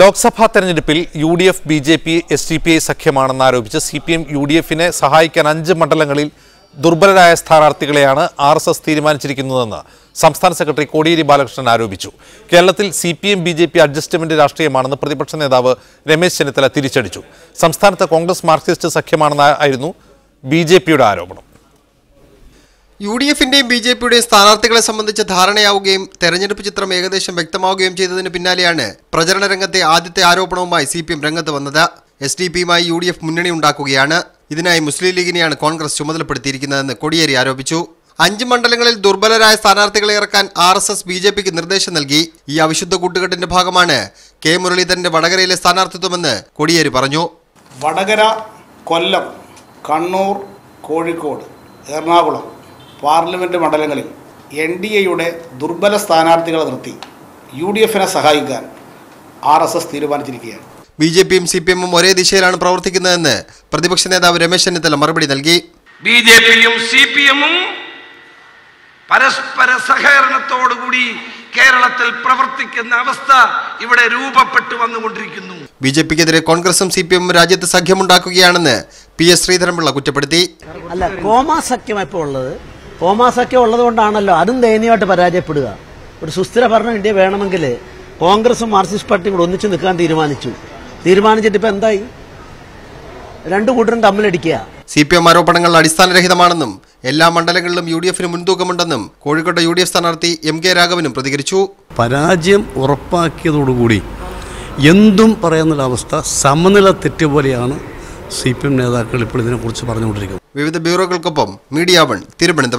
ലോക്സഭാ തെരഞ്ഞെടുപ്പിൽ U D F B J P S D P I സഖ്യമാണെന്ന് ആരോപിച്ച് C P M U D എഫിനെ സഹായിക്കാൻ അഞ്ച് മണ്ഡലങ്ങളിൽ ദുർബലരായ സ്ഥാനാർത്ഥികളെയാണ് ആർ എസ് എസ് തീരുമാനിച്ചിരിക്കുന്നതെന്ന് സംസ്ഥാന സെക്രട്ടറി കോടിയേരി ബാലകൃഷ്ണൻ ആരോപിച്ചു. കേരളത്തിൽ C P M B J P adjustment രാഷ്ട്രീയമാണെന്ന് പ്രതിപക്ഷ നേതാവ് രമേശ് ചെന്നിത്തല തിരിച്ചടിച്ചു. സംസ്ഥാനത്ത് കോൺഗ്രസ് മാർക്സിസ്റ്റ് സഖ്യമാണെന്നായിരുന്നു ബി ജെ പിയുടെ ആരോപണം. യു ഡി എഫിന്റെയും ബി ജെ പിയുടെയും സ്ഥാനാർത്ഥികളെ സംബന്ധിച്ച് ധാരണയാവുകയും തെരഞ്ഞെടുപ്പ് ചിത്രം ഏകദേശം വ്യക്തമാവുകയും ചെയ്തതിന് പിന്നാലെയാണ് പ്രചരണ രംഗത്തെ ആദ്യത്തെ ആരോപണവുമായി സി പി എം രംഗത്ത് വന്നത്. എസ് ഡി പിയുമായി യു ഡി എഫ് മുന്നണി ഉണ്ടാക്കുകയാണ്. ഇതിനായി മുസ്ലിം ലീഗിനെയാണ് കോൺഗ്രസ് ചുമതലപ്പെടുത്തിയിരിക്കുന്നതെന്ന് കോടിയേരി ആരോപിച്ചു. അഞ്ച് മണ്ഡലങ്ങളിൽ ദുർബലരായ സ്ഥാനാർത്ഥികളെ ഇറക്കാൻ R S S B J പിക്ക് നിർദ്ദേശം നൽകി. ഈ അവിശുദ്ധ കൂട്ടുകെട്ടിന്റെ ഭാഗമാണ് കെ മുരളീധരന്റെ വടകരയിലെ സ്ഥാനാർത്ഥിത്വമെന്ന് കോടിയേരി പറഞ്ഞു. വടകര കൊല്ലം കണ്ണൂർ കോഴിക്കോട് എറണാകുളം പാർലമെന്റ് മണ്ഡലങ്ങളിൽ എൻ ഡി എയുടെ ദുർബല സ്ഥാനാർത്ഥികളെ നിർത്തി യു ഡി എഫിനെ സഹായിക്കാൻ ആർ എസ് എസ് തീരുമാനിച്ചിരിക്കുകയാണ്. ബി ജെ പിയും സി പി എമ്മും ഒരേ ദിശയിലാണ് പ്രവർത്തിക്കുന്നതെന്ന് പ്രതിപക്ഷ നേതാവ് രമേശ് ചെന്നിത്തല മറുപടി നൽകി. ബി ജെ പിയും സി പി എമ്മും പരസ്പര സഹകരണത്തോടുകൂടി കേരളത്തിൽ പ്രവർത്തിക്കുന്ന അവസ്ഥ ഇവിടെ രൂപപ്പെട്ടു വന്നുകൊണ്ടിരിക്കുന്നു. ബി ജെ പിക്കെതിരെ കോൺഗ്രസും സി പി എമ്മും രാജ്യത്ത് സഖ്യമുണ്ടാക്കുകയാണെന്ന് പി എസ് ശ്രീധരൻപിള്ള കുറ്റപ്പെടുത്തി. അല്ല കോമാ സഖ്യം ഇപ്പോൾ ഉള്ളത്? കോമാ ഉള്ളതുകൊണ്ടാണല്ലോ അതും ദയനീയമായിട്ട് പരാജയപ്പെടുക. ഒരു സുസ്ഥിര ഭരണം ഇന്ത്യ വേണമെങ്കിൽ കോൺഗ്രസും മാർക്സിസ്റ്റ് പാർട്ടിയും കൂടെ ഒന്നിച്ചു നിൽക്കാൻ തീരുമാനിച്ചു. തീരുമാനിച്ചിട്ട് ഇപ്പൊ എന്തായി? രണ്ടു കൂട്ടരും തമ്മിലടിക്കുക. സി പി എം ആരോപണങ്ങൾ അടിസ്ഥാനരഹിതമാണെന്നും എല്ലാ മണ്ഡലങ്ങളിലും യു ഡി എഫിന് മുൻതൂക്കമുണ്ടെന്നും കോഴിക്കോട്ടെ യു ഡി എഫ് സ്ഥാനാർത്ഥി എം കെ രാഘവനും പ്രതികരിച്ചു. പരാജയം ഉറപ്പാക്കിയതോടുകൂടി എന്തും പറയുന്നൊരവസ്ഥ സമനില തെറ്റ് പോലെയാണ് സി പി എം നേതാക്കൾ ഇപ്പോൾ ഇതിനെക്കുറിച്ച് പറഞ്ഞുകൊണ്ടിരിക്കുന്നത്. വിവിധ ബ്യൂറോകൾക്കൊപ്പം മീഡിയ വൺ തിരുവനന്തപുരം